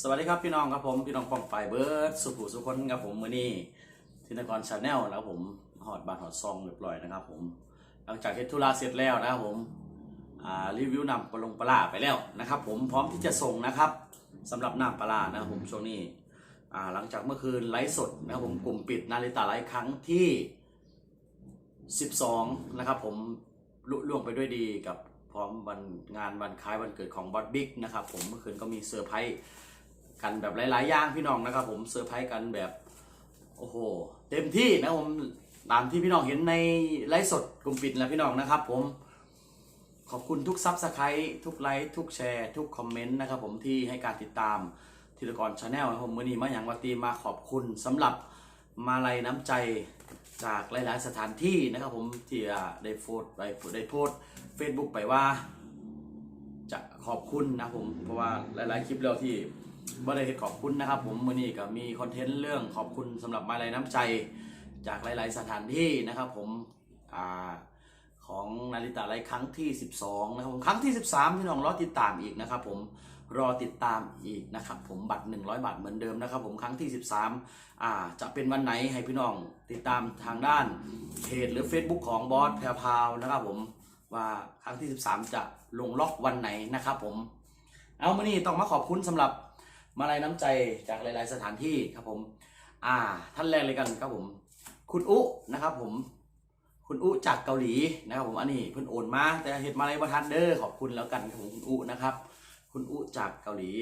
สวัสดีครับพี่น้องครับผมพี่น้องปองไปเบิร์ดสุขุสุคนครับผมมือนี้ทินกรชาแนลนะครับผมหอดบานหอดซองเรียบร้อยนะครับผมหลังจากเฮ็ดธุระเสร็จแล้วนะครับผมรีวิวนำปลาลงปลาร้าไปแล้วนะครับ ผมพร้อมที่จะส่งนะครับสำหรับน้ำปลานะครับผมช่วงนี้อ่หลังจากเมื่อคืนไลฟ์สดนะครับผมกลุ่มปิดนาฬิตาไลฟ์ครั้งที่ 12 นะครับ ผมลุล่วงไปด้วยดีกับพร้อมวันงานวันคล้ายวันเกิดของบอสบิ๊กนะครับผมเมื่อคืนก็มีเซอร์ไพรส์ กันแบบหลายๆอย่างพี่น้องนะครับ ผมเซอร์ไพรส์กันแบบโอ้โหเต็มที่นะผมตามที่พี่น้องเห็นในไลฟ์สดกลุ่มปิดแล้วพี่น้องนะครับ ผมขอบคุณทุกซับสไครต์ทุกไลค์ทุกแชร์ ทุกคอมเมนต์นะครับ ผมที่ให้การติดตามธีรกรชาแนลนะครับผมมือนี้มาอย่างวัตีมาขอบคุณสำหรับมาลัยน้ำใจจากหลาย ๆ สถานที่นะครับ ผมที่ได้โพสไปได้โพสเฟซบุ๊กไปว่า จะขอบคุณนะผมเพราะว่าหลาย ๆ คลิปแล้วที่ บ่ได้เฮ็ดขอบคุณนะครับ ผมมื้อนี้ก็มีคอนเทนต์เรื่องขอบคุณสำหรับมาลัยน้ำใจจากหลาย ๆ สถานที่นะครับ ผมอ่าของนาริตาไลครั้งที่ 12 นะครับผมครั้งที่ 13พี่น้องรอติดตามอีกนะครับ ผมรอติดตามอีกนะครับ ผมบัตร 100 บาทเหมือนเดิมนะครับ ผมครั้งที่ 13อ่าจะเป็นวันไหนให้พี่น้องติดตามทางด้านเพจหรือ Facebook ของบอสแพรพาวนะครับ ผมว่าครั้งที่ 13 จะลงล็อกวันไหนนะครับ ผมเอามานี่ต้องมาขอบคุณสำหรับ มาลัยน้ำใจจากหลาย ๆ สถานที่ครับผม อ่า ท่านแรกเลยกันครับผม คุณอุนะครับผม คุณอุจากเกาหลีนะครับผมอันนี้เพิ่นโอนมาแต่เห็ดมาลัยประทันเดอขอบคุณแล้วกันครับผมคุณอุนะครับ คุณอุจากเกาหลี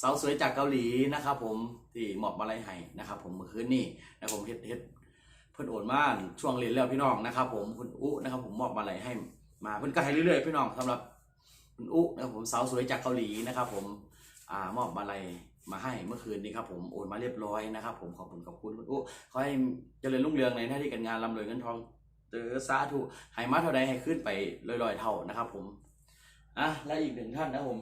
สาวสวยจากเกาหลีนะครับผมที่มอบมาลัยให้นะครับ ผมเมื่อคืนนี้นะครับผมเฮ็ดเฮ็ดเพิ่นโอนมาช่วงเรียนแล้วพี่น้องนะครับ ผมคุณอุนะครับ ผมมอบมาลัยให้มาเพิ่นก็ให้เรื่อย ๆ พี่น้องสำหรับคุณอุนะครับผมสาวสวยจากเกาหลีนะครับ ผม อ่ามอบมาลัยมาให้เมื่อคืนนี้ครับผมโอนมาเรียบร้อยนะครับ ผมขอบคุณขอบคุณคุณอุขอให้เจริญรุ่งเรืองในหน้าที่การงานร่ำรวยเงินทองเตอสาธุให้มาเท่าใดให้ขึ้นไปลอยๆเท่านะครับ ผมอะและอีกหนึ่งท่านนะผม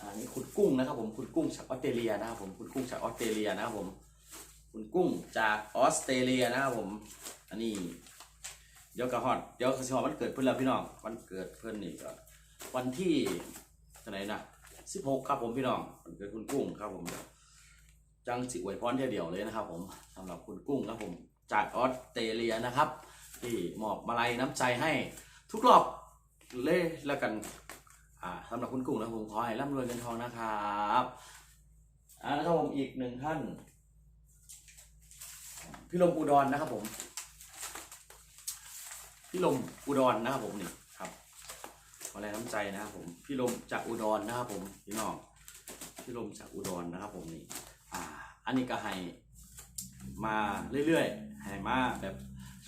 อันนี้คุณกุ้งนะครับผมคุณกุ้งจากออสเตรเลียนะครับผมคุณกุ้งจากออสเตรเลียนะครับผม คุณกุ้งจากออสเตรเลียนะครับผม อันนี้เดี๋ยวกระฮอดเดี๋ยวสิฮอดวันเกิดเพื่อนแล้วพี่น้องวันเกิดเพื่อนนี่ก็วันที่เท่าไหร่นะ สิบหกครับผมพี่น้องเกิดคุณกุ้งครับผม จังสิอวยพรเที่ยเดียวเลยนะครับ ผมสำหรับคุณกุ้งครับผมจากออสเตรเลียนะครับ ที่มอบมาลัยน้ำใจให้ทุกรอบเลยแล้วกันอ่าสำหรับคุณกุ้งนะผมขอให้ร่ำรวยเงินทองนะครับอ่านะครับผมอีกหนึ่งท่านพี่ลมอุดรนะครับผม พี่ลมอุดรนะครับผมนี่ แรงน้ำใจนะครับผมพี่ลมจากอุดรนะครับผมพี่น้องพี่ลมจากอุดรนะครับผมนี่อ่าอันนี้ก็ให้มาเรื่อยๆให้มาแบบ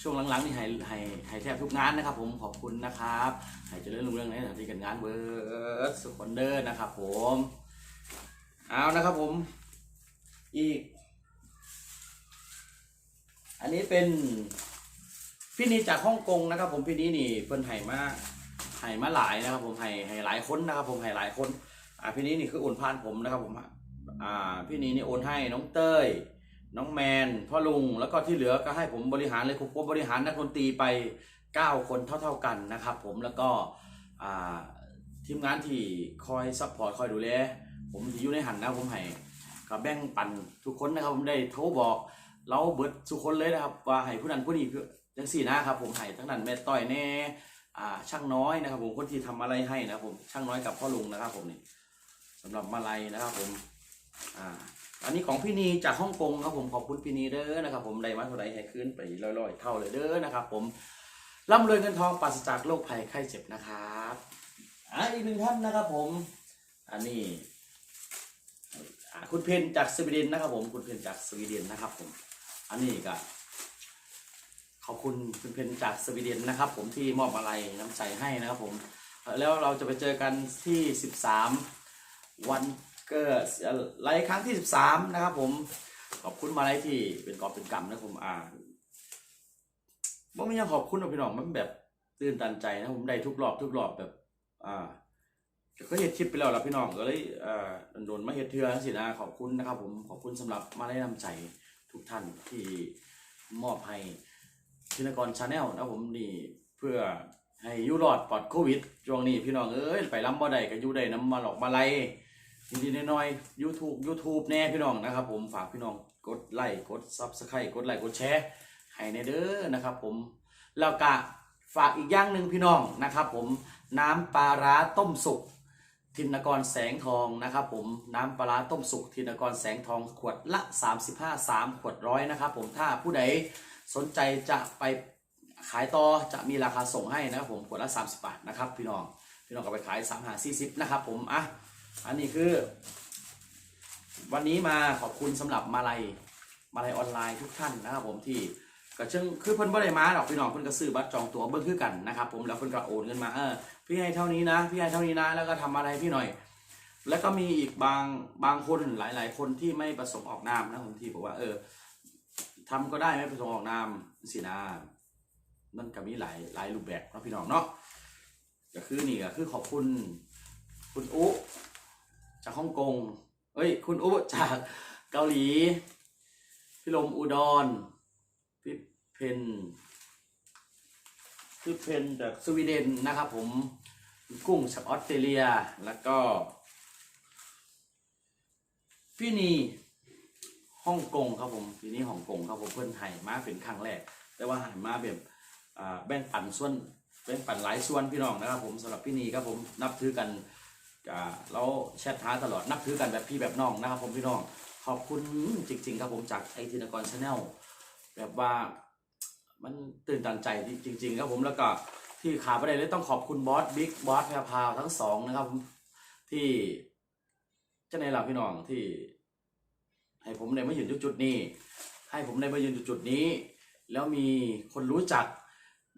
ช่วงหลังๆนี่ให้ให้ให้แทบทุกงานนะครับ ผมขอบคุณนะครับให้เจริญรุ่งเรืองในหน้าที่การงานเบิร์ดสุขคนเดอร์นะครับ ผมเอานะครับผมอีก อันนี้เป็นพี่นี้จากฮ่องกงนะครับ ผมพี่นี้นี่เพิ่นไห่มาก ไห่มาหลายนะครับ ผมไห่ไห่หลายคนนะครับ ผมไห่หลายคนอ่าพี่นี้นี่คือโอนผ่านผมนะครับ ผมอ่าพี่นี้นี่โอนให้น้องเต้ย น้องแมนพ่อลุงแล้วก็ที่เหลือก็ให้ผมบริหารเลยผมบริหารนักดนตรีไป 9 คนเท่า ๆกันนะครับ ผมแล้วก็อ่าทีมงานที่คอยซัพพอร์ตคอยดูแลผมที่อยู่ในหันนะผมให้กับแบ่งปันทุกคนนะครับ ผมได้โทรบอกเราเบิดทุกคนเลยนะครับ ว่าให้ผู้นั้นผู้นี้คือจังสี่นะครับ ผมให้ทั้งนั้นแม่ต้อยแน่ ช่างน้อยนะครับ ผมคนที่ทำอะไรให้นะครับผมช่างน้อยกับพ่อลุงนะครับ ผมนี่สำหรับมาลัยนะครับ ผม อ่า อันนี้ของพี่นีจากฮ่องกงครับผมขอบคุณพี่นีเด้อนะครับ ผมได้มาเท่าไรให้ขึ้นไปร้อยๆเท่าเลยเด้อนะครับ ผมร่ำรวยเงินทองปราศจากโรคภัยไข้เจ็บนะครับอ่าอีกหนึ่งท่านนะครับ ผม อันนี้คุณเพนจากสวีเดนนะครับ ผมคุณเพนจากสวีเดนนะครับ ผม อันนี้ก็ ขอบคุณคุณเพนจากสวีเดนนะครับ ผมที่มอบอะไรน้ำใจให้นะครับผมแล้วเราจะไปเจอกันที่ 13 วันเกิดไลฟ์ครั้งที่ 13 นะครับผมขอบคุณมาไลฟ์ที่เป็นกอบเป็นกำนะผมอ่านว่าไม่ยังขอบคุณหรอกพี่น้องมันแบบตื่นตันใจนะผมได้ทุกรอบทุกรอบแบบ อ่าก็เห็ดคลิปไปแล้วล่ะพี่น้องก็เลยอ่าโดนมาเห็ดเทือสินะขอบคุณนะครับ ผมขอบคุณสำหรับมาได้นำใจทุกท่านที่มอบให้ ชินกรชาแนลนะผมนี่เพื่อให้อยุรอดปลอดโควิดช่วงนี้พี่น้องเอ้ยไปล้ำบ่ได้ก็อยู่ได้น้ำมาหลอกมาไลนิดๆน้อยๆ YouTube YouTube แน่พี่น้องนะครับ ผมฝากพี่น้องกดไลค์กด Subscribe กดไลค์กดแชร์ให้ในเด้อนะครับ ผมแล้วก็ฝากอีกอย่างหนึ่งพี่น้องนะครับ ผมน้ำปลาร้าต้มสุกทินกรแสงทองนะครับ ผมน้ำปลาร้าต้มสุกทินกรแสงทองขวดละ 35 3 ขวดร้อยนะครับ ผมถ้าผู้ใด สนใจจะไปขายต่อจะมีราคาส่งให้นะครับผมขวดละ 30 บาทนะครับ พี่น้องพี่น้องก็ไปขาย3หา40นะครับผมอะอันนี้คือ วันนี้มาขอบคุณสำหรับมาลัยมาลัยออนไลน์ทุกท่านนะครับ ผมที่ก็เชิงคือเพิ่นบ่ได้มาดอกพี่น้องเพิ่นก็ซื้อบัตรจองตั๋วเบิ่งคือกันนะครับผมแล้วเพิ่นก็โอนเงินมาเออพี่ให้เท่านี้นะพี่ให้เท่านี้นะ แล้วก็ทำอะไรพี่หน่อย แล้วก็มีอีกบางบางคนหลาย ๆ คนที่ไม่ประสงค์ออกนามนะผมที่บอกว่าเออ ทำก็ได้ไม่ประสงค์ออกนามสินะนั่นก็มีหลายหลายรูปแบบเนาะพี่น้องเนาะก็คือนี่ก็คือขอบคุณคุณอุจากฮ่องกงเอ้ย คุณอุจากเกาหลี พี่ลมอุดรพี่เพนคือเพนจากสวีเดนนะครับผมกุ้งจากออสเตรเลียแล้วก็ พี่นี ฮ่องกงครับผมพี่นีฮ่องกงครับผมเพื่อนไห่มาเป็นครั้งแรก แต่ว่าไห่มาแบบอ่าแบ่งปันส่วนแบ่งปันหลายส่วนพี่น้องนะครับผมสำหรับพี่นีครับผมนับถือกันอ่าเราแชทหาตลอดนับถือกันแบบพี่แบบน้องนะครับผมพี่น้องขอบคุณจริง ๆ ครับผมจากไอทีนกรชาแนลแบบว่ามันตื่นตันใจจริง ๆ ครับผมแล้วก็ที่ขาประเด็นเลยต้องขอบคุณบอสบิ๊กบอสแพรพาวทั้งสองนะครับที่เจ้าในหลับพี่น้องที่ ให้ผมได้มายืนอยู่จุดนี้ ให้ผมได้มายืนอยู่จุดนี้ แล้วมีคนรู้จัก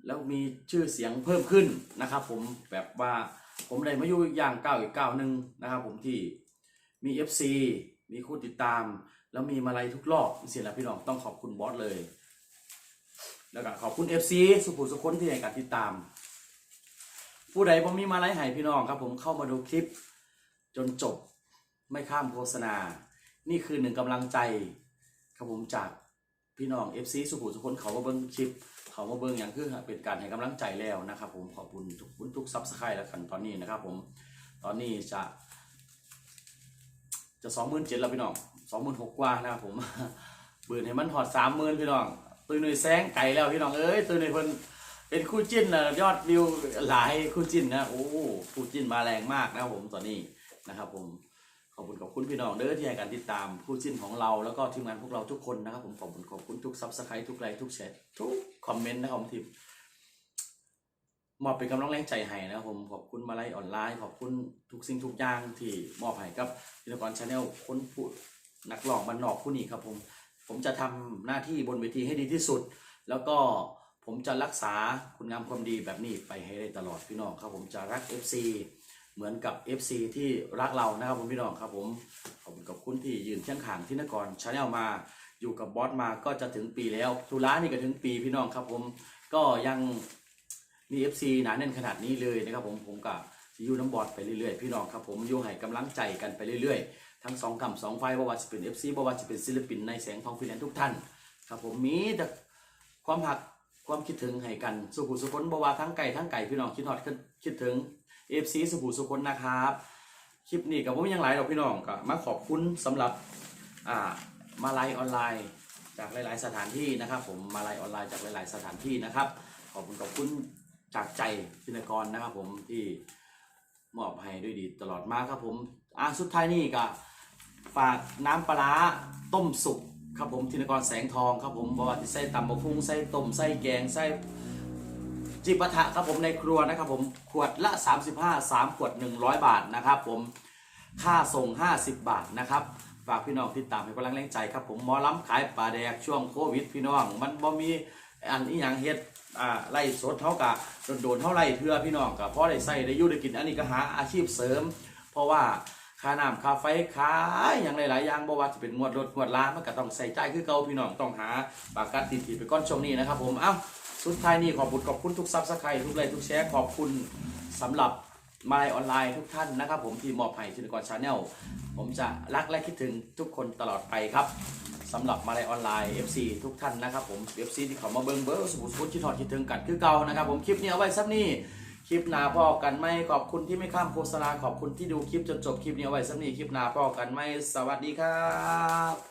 แล้วมีชื่อเสียงเพิ่มขึ้นนะครับ ผมแบบว่าผมได้มาอยู่อย่างก้าวอีกก้าวหนึ่งนะครับผมที่มี FC มีคู่ติดตาม แล้วมีมาลัยทุกรอบเสียแล้วพี่น้องต้องขอบคุณบอสเลย แล้วก็ขอบคุณ FC สุขุสุขคนที่ให้การติดตาม ผู้ใดบ่มีมาไลฟ์ให้พี่น้องครับ ผมเข้ามาดูคลิปจนจบไม่ข้ามโฆษณา นี่คือหนึ่งกำลังใจครับผมจากพี่น้อง FC สุขุมสุขคนเขามาเบิ้งคลิป เขามาเบิ้งอย่างคือเป็นการให้กำลังใจแล้วนะครับ ผมขอบคุณทุกทุกซับสไครต์แล้วกันตอนนี้นะครับ ผมตอนนี้จะ จะสองหมื่นเจ็ดแล้วพี่น้องสองหมื่นหกกว่านะครับผมเบิร์นให้มันหอดสามหมื่นพี่น้องตื่นหน่วยแสงไก่แล้วพี่น้องเอ้ยตื่นหน่วยเพิ่นเป็นคู่จิ้นนะยอดวิวหลายคู่จิ้นนะโอ้คู่จิ้นมาแรงมากนะครับผมตอนนี้นะครับผม อบคุณขอบคุณพี่น้องเด้อที่ให้การติดตามคู่จิ้นของเราแล้วก็ทีมงานพวกเราทุกคนนะครับผมขอบคุณขอบคุณทุกซับสไครต์ทุกไลค์ทุกแชร์ทุกคอมเมนต์นะครับทีมมอบเป็นกำลังแรงใจให้นะครับผมขอบคุณมาไลออนไลน์ ขอบคุณทุกสิ่งทุกอย่างที่มอบให้กับพิธีกรชาแนลคนผู้นักร้องบันนอกผู้นี้ครับผมผมจะทำหน้าที่บนเวทีให้ดีที่สุด แล้วก็ผมจะรักษาคุณงามความดีแบบนี้ไปให้ได้ตลอดพี่น้องครับผมจะรัก FC เหมือนกับ FC ที่รักเรานะครับผมพี่น้องครับผมขอบคุณกับคุณที่ยืนเคียงขางที่นครชาแนลมาอยู่กับบอสมาก็จะถึงปีแล้วทุระนี่ก็ถึงปีพี่น้องครับผมก็ยังมี FC หนาแน่นขนาดนี้เลยนะครับผมผมกับอยู่น้ำบอสไปเรื่อยๆพี่น้องครับผมอยู่ให้กำลังใจกันไปเรื่อยๆ ทั้งสองคำสองไฟบ่ว่าจะเป็น FC บ่ว่าจะเป็นศิลปินในแสงทองฟิแลนทุกท่านครับผมมีแต่ความหักความคิดถึงให้กันสุขุสุคนบว่าทั้งไก่ทั้งไก่พี่น้องคิดฮอดคิด คิดถึง FC สุขุสุคนนะครับ คลิปนี้กับผมยังหลายดอกพี่น้องก็มาขอบคุณสำหรับอ่ามาไลยออนไลน์จากหลาย ๆ สถานที่นะครับ ผมมาไลยออนไลน์จากหลาย ๆ สถานที่นะครับ ขอบคุณขอบคุณจากใจพินกรนะครับ ผมที่มอบให้ด้วยดีตลอดมาครับผมอ่าสุดท้ายนี่ก็ฝากน้ำปลาต้มสุกครับผมธินกรแสงทองครับผมบว่าใส่ตำบะพุงใส่ต้มใส่แกงใส่ จิปาถะครับผมในครัวนะครับผมขวดละ 35 3 ขวด 100 บาทนะครับผมค่าส่ง 50 บาทนะครับฝากพี่น้องติดตามให้กำลังแรงใจครับผมหมอล้ำขายปลาแดกช่วงโควิดพี่น้อง มันบ่มีอันอีหยังเฮ็ดอ่าไล่สดเท่ากับโดนเท่าไรเทื่อพี่น้องกับพอได้ใส่ได้ยู่ได้กินอันนี้ก็หาอาชีพเสริม เพราะว่าค่าน้ำค่าไฟค่าอย่างหลายๆอย่างบ่ว่าจะเป็นงวดรถงวดล้านมันก็ต้องใส่ใจคือเก่าพี่น้องต้องหาปากกัดติดๆไปก้อนช่วงนี้นะครับผมเอ้า สุดท้ายนี้ขอบคุณขอบคุณทุกซับสไครต์ทุกไลค์ทุกแชร์ขอบคุณสำหรับมาลัยออนไลน์ทุกท่านนะครับ ผมที่มอบให้ชินกรชาแนลผมจะรักและคิดถึงทุกคนตลอดไปครับสำหรับมาลัยออนไลน์ FC ทุกท่านนะครับผม FC ที่เขามาเบิ่งเบอร์สมุดสุดคิดถอดคิดถึงกันคือเก่านะครับ ผมคลิปนี้เอาไว้ซับนี้คลิปหนาพ่อกันไหมขอบคุณที่ไม่ข้ามโฆษณาขอบคุณที่ดูคลิปจนจบคลิปนี้เอาไว้สักนี้คลิปหนาพ่อกันไหมสวัสดีครับ